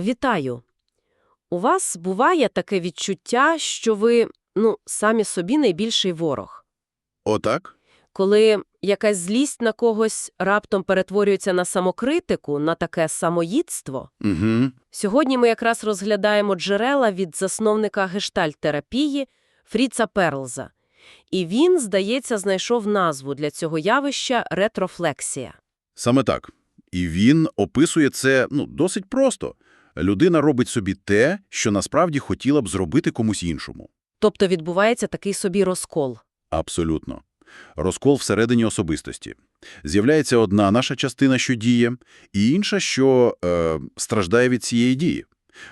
Вітаю. У вас буває таке відчуття, що ви, ну, самі собі найбільший ворог. Отак? Коли якась злість на когось раптом перетворюється на самокритику, на таке самоїдство. Угу. Сьогодні ми якраз розглядаємо джерела від засновника гештальт-терапії Фріца Перлза. І він, здається, знайшов назву для цього явища ретрофлексія. Саме так. І він описує це ну, досить просто. Людина робить собі те, що насправді хотіла б зробити комусь іншому. Тобто відбувається такий собі розкол. Абсолютно. Розкол всередині особистості. З'являється одна наша частина, що діє, і інша, що е, страждає від цієї дії.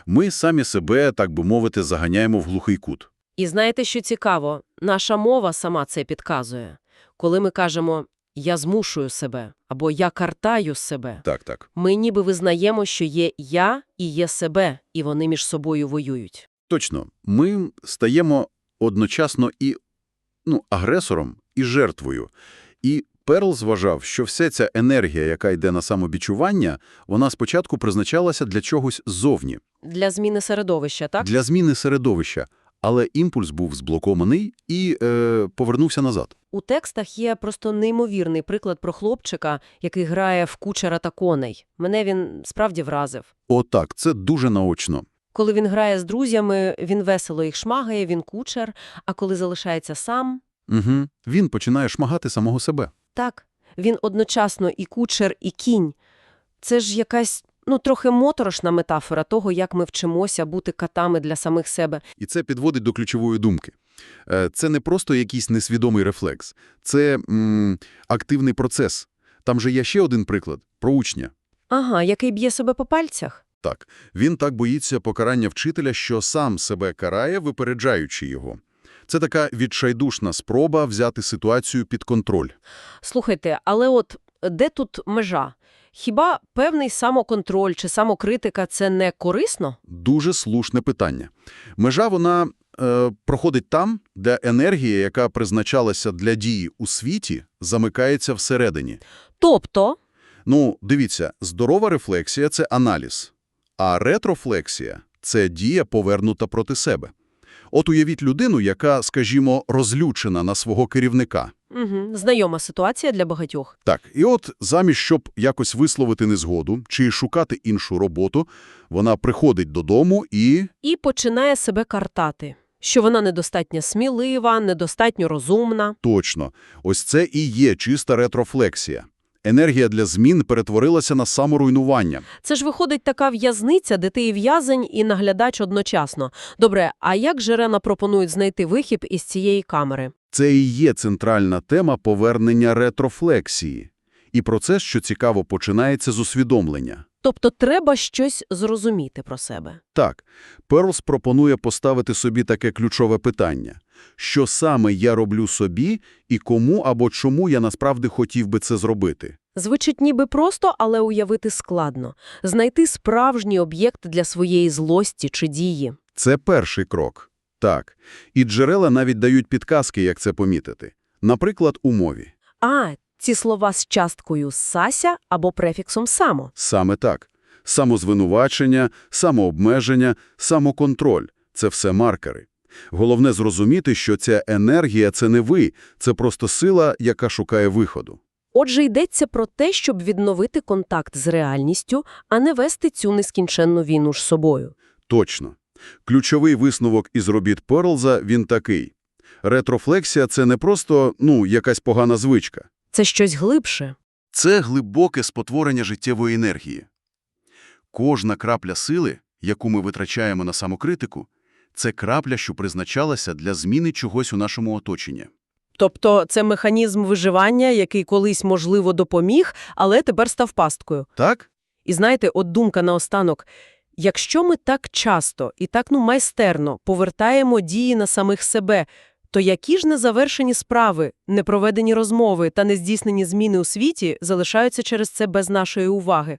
Ми самі себе, так би мовити, заганяємо в глухий кут. І знаєте, що цікаво? Наша мова сама це підказує. Коли ми кажемо «я змушую себе» або «я картаю себе», Так, так. ми ніби визнаємо, що є «я» і є себе, і вони між собою воюють. Точно. Ми стаємо одночасно і ну, агресором, і жертвою. І Перл зважав, що вся ця енергія, яка йде на самобічування, вона спочатку призначалася для чогось ззовні, Для зміни середовища, так? для зміни середовища, але імпульс був зблокований і е, повернувся назад. У текстах є просто неймовірний приклад про хлопчика, який грає в кучера та коней. Мене він справді вразив. Отак, це дуже наочно. Коли він грає з друзями, він весело їх шмагає, він кучер, а коли залишається сам, Угу. Він починає шмагати самого себе. так, він одночасно і кучер, і кінь. Це ж якась, ну, трохи моторошна метафора того, як ми вчимося бути катами для самих себе. І це підводить до ключової думки. Е, Це не просто якийсь несвідомий рефлекс. Це м, активний процес. Там же є ще один приклад – про учня. Ага, який б'є себе по пальцях? Так, він так боїться покарання вчителя, що сам себе карає, випереджаючи його. Це така відчайдушна спроба взяти ситуацію під контроль. Слухайте, але от де тут межа? Хіба певний самоконтроль чи самокритика – це не корисно? Дуже слушне питання. Межа, вона е, проходить там, де енергія, яка призначалася для дії у світі, замикається всередині. Тобто, Ну, дивіться, здорова рефлексія – це аналіз, а ретрофлексія – це дія, повернута проти себе. От уявіть людину, яка, скажімо, розлючена на свого керівника. угу, знайома ситуація для багатьох. Так, і от замість, щоб якось висловити незгоду чи шукати іншу роботу, вона приходить додому і... І починає себе картати, що вона недостатньо смілива, недостатньо розумна. Точно, ось це і є чиста ретрофлексія. Енергія для змін перетворилася на саморуйнування. Це ж виходить така в'язниця, де ти і в'язень, і наглядач одночасно. Добре, а як Жерена пропонують знайти вихід із цієї камери? Це і є центральна тема повернення ретрофлексії. І процес, що цікаво, починається з усвідомлення. Тобто треба щось зрозуміти про себе. Так, Перлс пропонує поставити собі таке ключове питання. Що саме я роблю собі і кому або чому я насправді хотів би це зробити? Звучить ніби просто, але уявити складно. Знайти справжній об'єкт для своєї злості чи дії. Це перший крок. Так. І джерела навіть дають підказки, як це помітити. Наприклад, у мові. А, ці слова з часткою «сася» або префіксом «само». Саме так. Самозвинувачення, самообмеження, самоконтроль – це все маркери. Головне зрозуміти, що ця енергія – це не ви, це просто сила, яка шукає виходу. Отже, йдеться про те, щоб відновити контакт з реальністю, а не вести цю нескінченну війну ж собою. Точно. Ключовий висновок із робіт Перлза, він такий. Ретрофлексія – це не просто, ну, якась погана звичка. Це щось глибше. Це глибоке спотворення життєвої енергії. Кожна крапля сили, яку ми витрачаємо на самокритику, це крапля, що призначалася для зміни чогось у нашому оточенні. Тобто це механізм виживання, який колись, можливо, допоміг, але тепер став пасткою. Так? І знаєте, от думка наостанок. Якщо ми так часто і так ну майстерно повертаємо дії на самих себе, то які ж незавершені справи, непроведені розмови та нездійснені зміни у світі залишаються через це без нашої уваги?